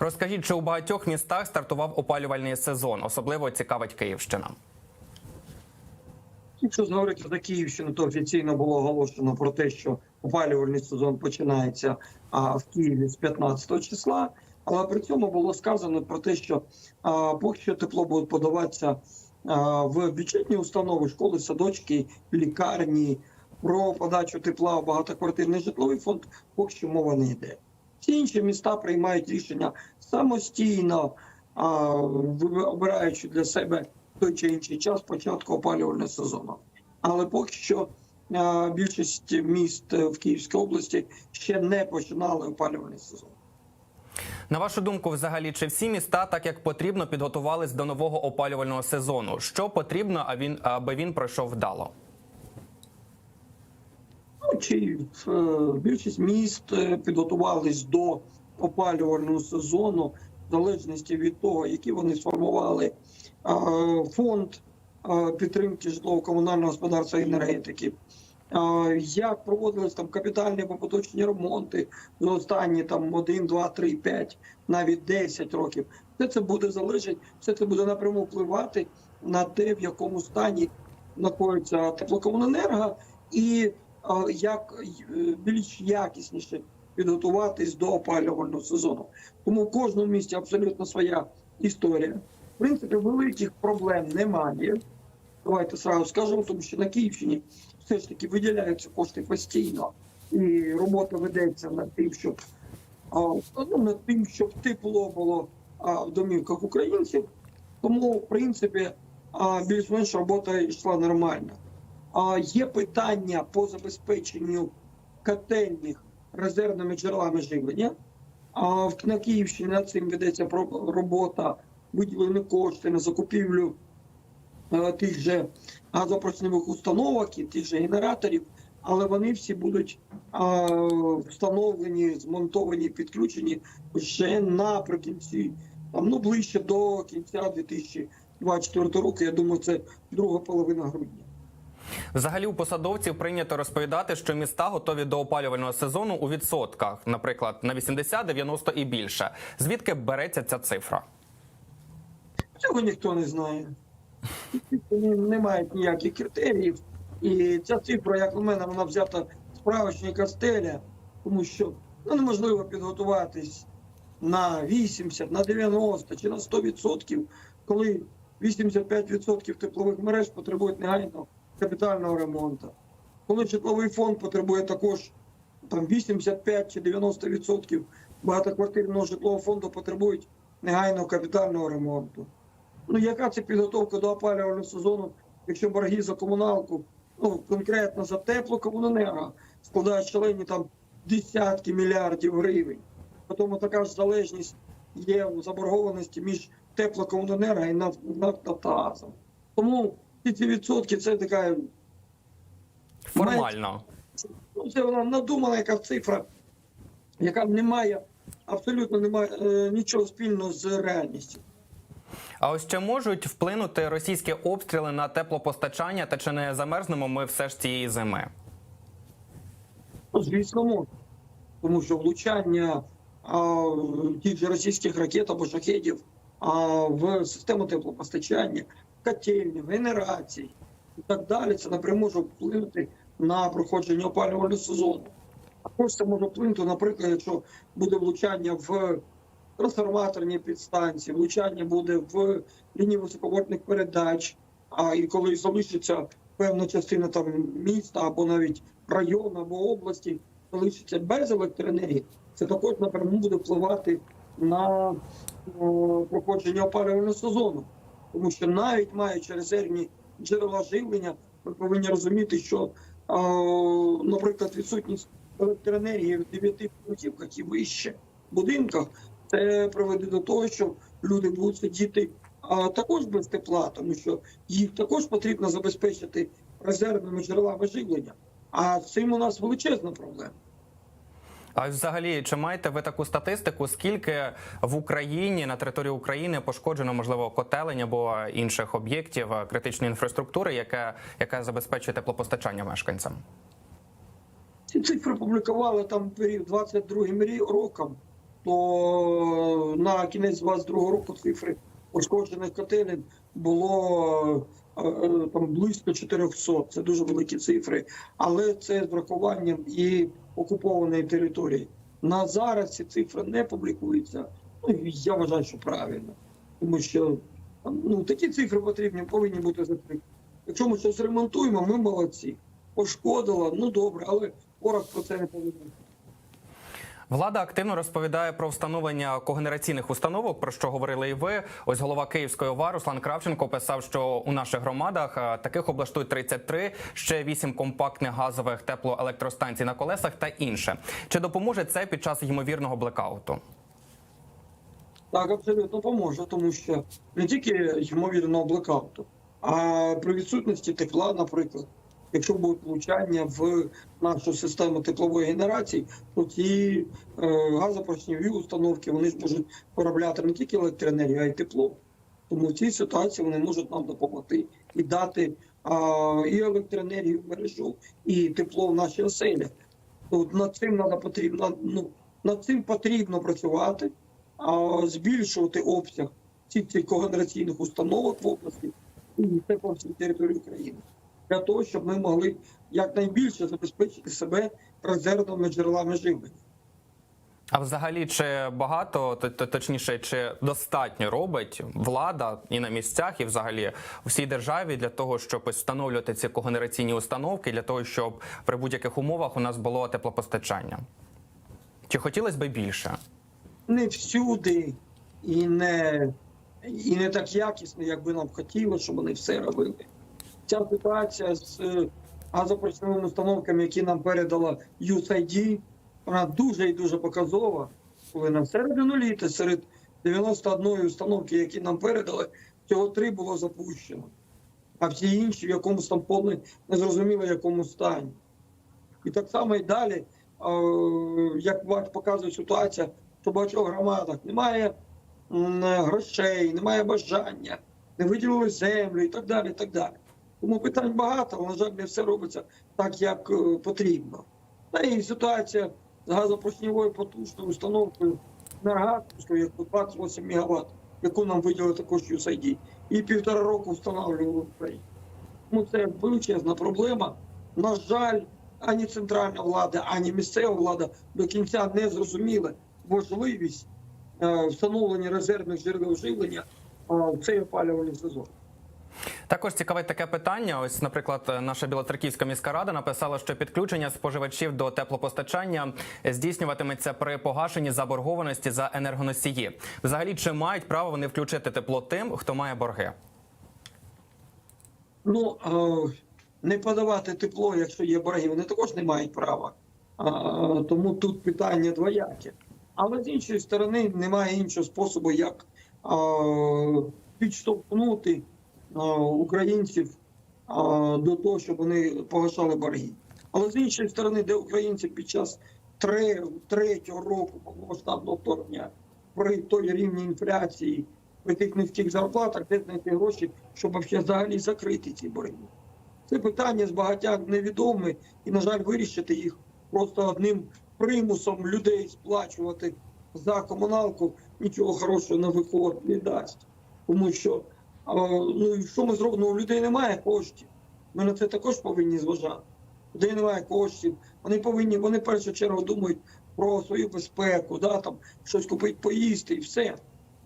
Розкажіть, чи у багатьох містах стартував опалювальний сезон? Особливо цікавить Київщина. Якщо говорити за Київщину, то офіційно було оголошено про те, що опалювальний сезон починається а, в Києві з 15 числа. Але при цьому було сказано про те, що а, поки що тепло буде подаватися а, в бюджетні установи, школи, садочки, лікарні. Про подачу тепла в багатоквартирний житловий фонд поки що мова не йде. Всі інші міста приймають рішення самостійно, обираючи для себе той чи інший час початку опалювального сезону. Але поки що більшість міст в Київській області ще не починали опалювальний сезон. На вашу думку, взагалі, чи всі міста так як потрібно підготувались до нового опалювального сезону? Що потрібно, а він аби він пройшов вдало? Ну, чи е, більшість міст е, підготувались до опалювального сезону, в залежності від того, які вони сформували фонд підтримки житлово-комунального господарства і енергетики. Як проводились там капітальні поточні ремонти за останні там 1, 2, 3, 5, навіть 10 років. Все це буде залежати, все це буде напряму впливати на те, в якому стані знаходиться теплокомуненерго і як е, більш якісніше підготуватись до опалювального сезону. Тому в кожному місті абсолютно своя історія. В принципі, великих проблем немає. Давайте сразу скажемо, тому що на Київщині все ж таки виділяються кошти постійно, і робота ведеться над тим, щоб ну, над тим, щоб тепло було в домівках українців. Тому, в принципі, більш-менш робота йшла нормально. Є питання по забезпеченню котельних резервними джерелами живлення. На Київщині над цим ведеться робота, виділені кошти на закупівлю е, тих же газопрочневих установок і тих же генераторів, але вони всі будуть встановлені, змонтовані, підключені вже наприкінці, там, ну ближче до кінця 2024 року. Я думаю, це друга половина грудня. Взагалі, у посадовців прийнято розповідати, що міста готові до опалювального сезону у відсотках, наприклад, на 80, 90 і більше. Звідки береться ця цифра? Цього ніхто не знає. Вони не мають ніяких критеріїв. І ця цифра, як у мене, вона взята з справочника стеля, тому що ну, неможливо підготуватись на 80, на 90 чи на 100%, коли 85% теплових мереж потребують негайного капітального ремонту. Коли житловий фонд потребує також там 85 чи 90% багатоквартирного житлового фонду потребують негайного капітального ремонту. Ну, яка це підготовка до опалювального сезону, якщо борги за комуналку, ну конкретно за теплокомуненерго, складають шалені там десятки мільярдів гривень. Тому така ж залежність є у заборгованості між теплокомуненерго і наф- нафтогазом. Тому відсотки це така Формально. ну, це вона надумана яка цифра, яка не має абсолютно не має е, нічого спільного з реальністю. А ось чи можуть вплинути російські обстріли на теплопостачання та чи не замерзнемо ми все ж цієї зими? Ну, звісно, може. Тому що влучання а, тих же російських ракет або шахедів а, в систему теплопостачання, котельні, генерацій і так далі, це напряму може вплинути на проходження опалювального сезону. Також це може вплинути, наприклад, якщо буде влучання в трансформаторні підстанції, влучання буде в лінії високовольтних передач, а і коли залишиться певна частина там міста або навіть району або області залишиться без електроенергії, це також напряму буде впливати на проходження опалювального сезону. Тому що навіть маючи резервні джерела живлення, ви повинні розуміти, що, наприклад, відсутність електроенергії в 9 путівках і вище будинках, це приведе до того, що люди будуть сидіти також без тепла, тому що їх також потрібно забезпечити резервними джерелами живлення. А з цим у нас величезна проблема. А взагалі, чи маєте ви таку статистику? Скільки в Україні на території України пошкоджено можливо котелень або інших об'єктів е, критичної інфраструктури, яка, яка забезпечує теплопостачання мешканцям? Ці цифри публікували там період 22 роком. то на кінець 22 року цифри пошкоджених котелень було там близько 400. Це дуже великі цифри, але це з врахуванням і окупованої території. На зараз ці цифри не публікуються. Ну, я вважаю, що правильно, тому що ну такі цифри потрібні, повинні бути закриті. Якщо ми щось ремонтуємо, ми молодці. Пошкодило, ну добре, але ворог про це не повинен. Влада активно розповідає про встановлення когенераційних установок, про що говорили і ви. Ось голова Київської ОВА Руслан Кравченко писав, що у наших громадах таких облаштують 33, ще 8 компактних газових теплоелектростанцій на колесах та інше. Чи допоможе це під час ймовірного блекауту? Так, абсолютно поможе, тому що не тільки ймовірного блекауту, а при відсутності тепла, наприклад, якщо будуть влучання в нашу систему теплової генерації, то ці е, газопоршневі установки вони ж можуть виробляти не тільки електроенергію, а й тепло. Тому в цій ситуації вони можуть нам допомогти і дати а, і електроенергію в мережу, і тепло в наші оселі. Тут над цим надо потрібно ну над цим потрібно працювати а, збільшувати обсяг цих когенераційних установок в області і це по всій території України для того, щоб ми могли якнайбільше забезпечити себе резервними джерелами живлення. А взагалі, чи багато, точніше, чи достатньо робить влада і на місцях, і взагалі у всій державі для того, щоб встановлювати ці когенераційні установки, для того, щоб при будь-яких умовах у нас було теплопостачання? Чи хотілося б більше? Не всюди і не, і не так якісно, як би нам хотілося, щоб вони все робили. Ця ситуація з е, установками, які нам передала USAID, вона дуже і дуже показова. Коли на середину літа серед 91 установки, які нам передали, всього три було запущено. А всі інші в якомусь там повне незрозуміло якому стані. І так само і далі, як показує ситуація, що в багатьох громадах немає грошей, немає бажання, не виділили землю і так далі. і так далі. Тому питань багато, але, на жаль, не все робиться так, як е, потрібно. Та і ситуація з газопоршневою потужною установкою енергатською, як 28 МВт, яку нам виділили також USAID, і півтора року встановлювали в Україні. Тому це величезна проблема. На жаль, ані центральна влада, ані місцева влада до кінця не зрозуміли важливість е, встановлення резервних джерел живлення е, в цей опалювальний сезон. Також цікаве таке питання. Ось, наприклад, наша Білоцерківська міська рада написала, що підключення споживачів до теплопостачання здійснюватиметься при погашенні заборгованості за енергоносії. Взагалі, чи мають право вони включити тепло тим, хто має борги? Ну е, не подавати тепло, якщо є борги, вони також не мають права. Тому тут питання двояке. Але з іншої сторони немає іншого способу, як а, підштовхнути українців до того, щоб вони погашали борги. Але з іншої сторони, де українці під час третього року повномасштабного вторгнення при той рівні інфляції, при тих низьких зарплатах, де знайти гроші, щоб взагалі закрити ці борги. Це питання з багаття невідоме, і, на жаль, вирішити їх просто одним примусом людей сплачувати за комуналку нічого хорошого на виход не дасть. Тому що ну, що ми зробимо? Ну, у людей немає коштів. Ми на це також повинні зважати. Людей немає коштів. Вони повинні, вони в першу чергу думають про свою безпеку, да, там, щось купити, поїсти і все.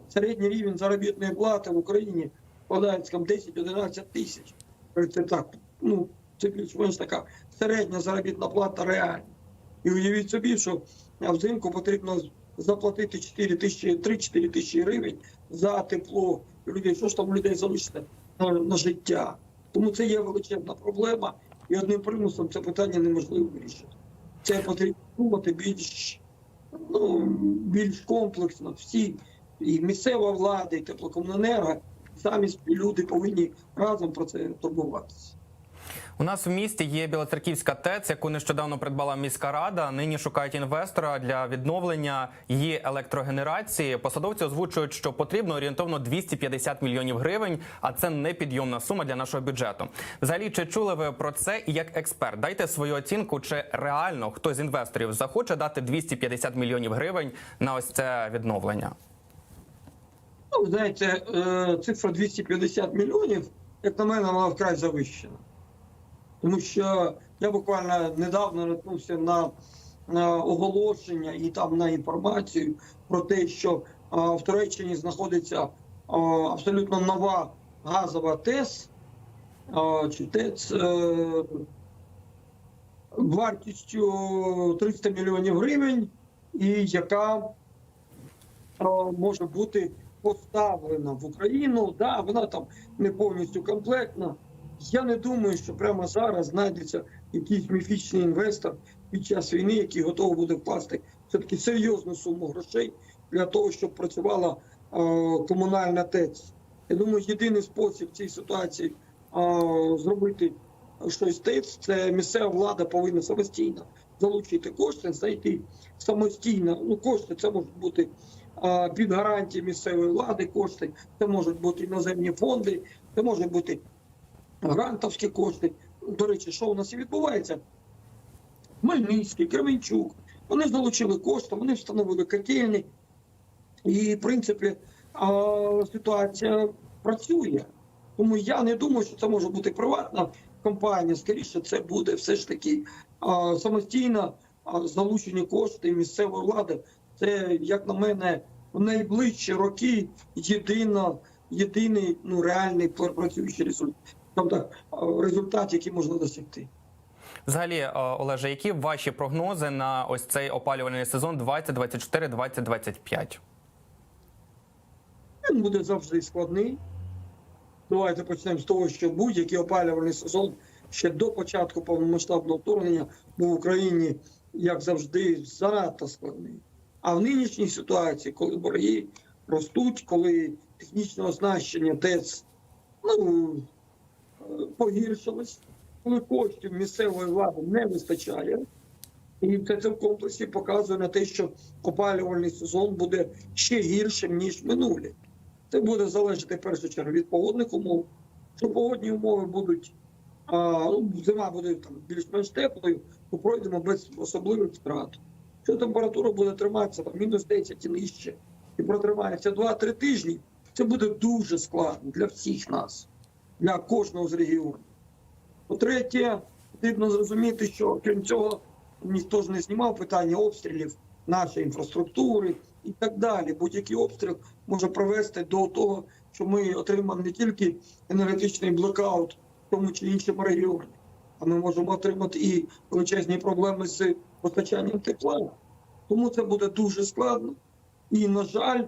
Середній рівень заробітної плати в Україні складає там 10-11 тисяч. Це так, ну, це більш-менш така середня заробітна плата реальна. І уявіть собі, що взимку потрібно заплатити 4 тисячі, 3-4 тисячі гривень за тепло людей. Що ж там у людей залишиться на, на життя? Тому це є величезна проблема, і одним примусом це питання неможливо вирішити. Це потрібно думати більш, ну, більш комплексно. Всі і місцева влада, і теплокомуненерго, самі люди повинні разом про це турбуватися. У нас в місті є Білоцерківська ТЕЦ, яку нещодавно придбала міська рада. Нині шукають інвестора для відновлення її електрогенерації. Посадовці озвучують, що потрібно орієнтовно 250 мільйонів гривень, а це непідйомна сума для нашого бюджету. Взагалі, чи чули ви про це? І як експерт, дайте свою оцінку, чи реально хтось з інвесторів захоче дати 250 мільйонів гривень на ось це відновлення? Ну, знаєте, е, цифра 250 мільйонів, як на мене, вона вкрай завищена. Тому що я буквально недавно наткнувся на, на оголошення і там на інформацію про те, що а, в Туреччині знаходиться а, абсолютно нова газова ТЕС а, чи ТЕЦ е, вартістю 300 мільйонів гривень, і яка а, може бути поставлена в Україну. Да, вона там не повністю комплектна. Я не думаю, що прямо зараз знайдеться якийсь міфічний інвестор під час війни, який готовий буде вкласти все-таки серйозну суму грошей для того, щоб працювала е, комунальна ТЕЦ. Я думаю, єдиний спосіб в цій ситуації е, зробити щось ТЕЦ, це місцева влада повинна самостійно залучити кошти, знайти самостійно. Ну, кошти це можуть бути а, під гарантії місцевої влади кошти, це можуть бути іноземні фонди, це можуть бути грантовські кошти. До речі, що у нас і відбувається? Хмельницький, Кременчук. Вони залучили кошти, вони встановили котельні. І, в принципі, ситуація працює. Тому я не думаю, що це може бути приватна компанія. Скоріше, це буде все ж таки самостійно залучені кошти місцевої влади. Це, як на мене, в найближчі роки єдино, єдиний ну, реальний працюючий результат, тобто, а, результат, який можна досягти. Взагалі, е, Олеже, які ваші прогнози на ось цей опалювальний сезон 2024-2025? Він буде завжди складний. Давайте почнемо з того, що будь-який опалювальний сезон ще до початку повномасштабного вторгнення був в Україні, як завжди, занадто складний. А в нинішній ситуації, коли борги ростуть, коли технічне оснащення ТЕЦ ну, погіршилось, коли коштів місцевої влади не вистачає, і це, в комплексі показує на те, що опалювальний сезон буде ще гіршим, ніж минулі. Це буде залежати в першу чергу від погодних умов. Якщо погодні умови будуть, а, ну, зима буде там більш-менш теплою, то пройдемо без особливих втрат. Якщо температура буде триматися там мінус 10 і нижче, і протримається 2-3 тижні, це буде дуже складно для всіх нас, для кожного з регіонів. По-третє, потрібно зрозуміти, що крім цього, ніхто ж не знімав питання обстрілів нашої інфраструктури і так далі. Будь-який обстріл може привести до того, що ми отримаємо не тільки енергетичний блокаут в тому чи іншому регіоні, а ми можемо отримати і величезні проблеми з постачанням тепла. Тому це буде дуже складно. І, на жаль,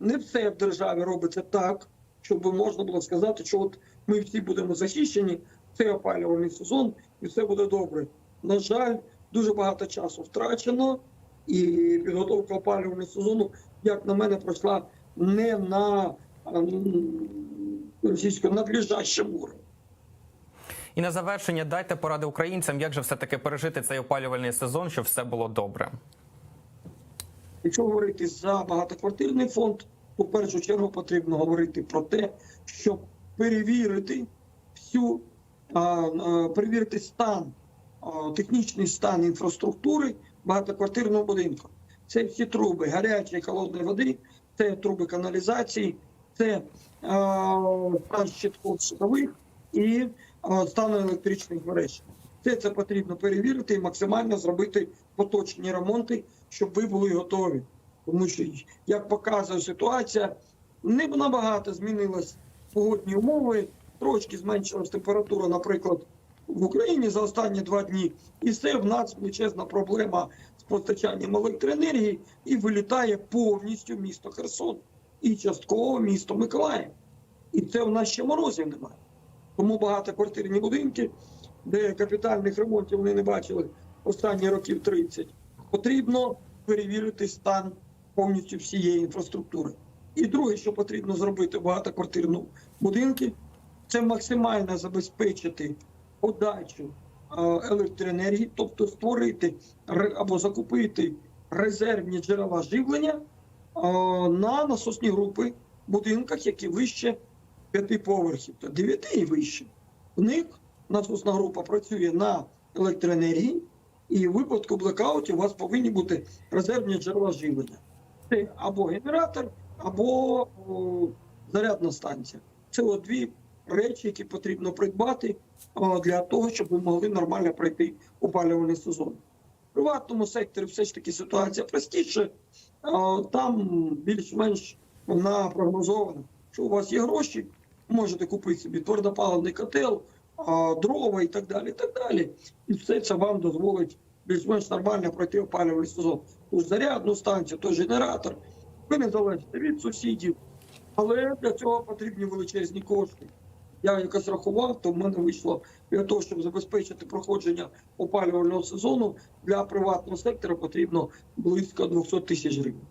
не все в державі робиться так, щоб можна було сказати, що от ми всі будемо захищені, цей опалювальний сезон, і все буде добре. На жаль, дуже багато часу втрачено, і підготовка опалювального сезону, як на мене, пройшла не на ем, російському надлежащому уровні. І на завершення дайте поради українцям, як же все таки пережити цей опалювальний сезон, щоб все було добре. Якщо говорити за багатоквартирний фонд, то в першу чергу потрібно говорити про те, щоб перевірити всю перевірити стан, технічний стан інфраструктури багатоквартирного будинку. Це всі труби гарячої холодної води, це труби каналізації, це стан щитков щитових і стан електричних мереж. Все це потрібно перевірити і максимально зробити поточні ремонти, щоб ви були готові. Тому що, як показує ситуація, не набагато змінились погодні умови, трошки зменшилась температура, наприклад, в Україні за останні два дні. І це в нас величезна проблема з постачанням електроенергії і вилітає повністю місто Херсон і частково місто Миколаїв. І це в нас ще морозів немає. Тому багатоквартирні будинки, де капітальних ремонтів вони не бачили останні років 30, потрібно перевірити стан повністю всієї інфраструктури. І друге, що потрібно зробити в багатоквартирному будинку, це максимально забезпечити подачу е, електроенергії, тобто створити або закупити резервні джерела живлення е, на насосні групи будинках, які вище п'яти поверхів, то 9 і вище. В них насосна група працює на електроенергії, і в випадку блекаутів у вас повинні бути резервні джерела живлення. Це або генератор, або зарядна станція. Це от дві речі, які потрібно придбати для того, щоб ви могли нормально пройти опалювальний сезон. В приватному секторі все ж таки ситуація простіша. О, Там більш-менш вона прогнозована, що у вас є гроші, можете купити собі твердопаливний котел, дрова і так далі. І так далі. І все це вам дозволить більш-менш нормально пройти опалювальний сезон. Ту зарядну станцію, той генератор. Ви не залежите від сусідів, але для цього потрібні величезні кошти. Я якось рахував, то в мене вийшло для того, щоб забезпечити проходження опалювального сезону для приватного сектора потрібно близько 200 тисяч гривень.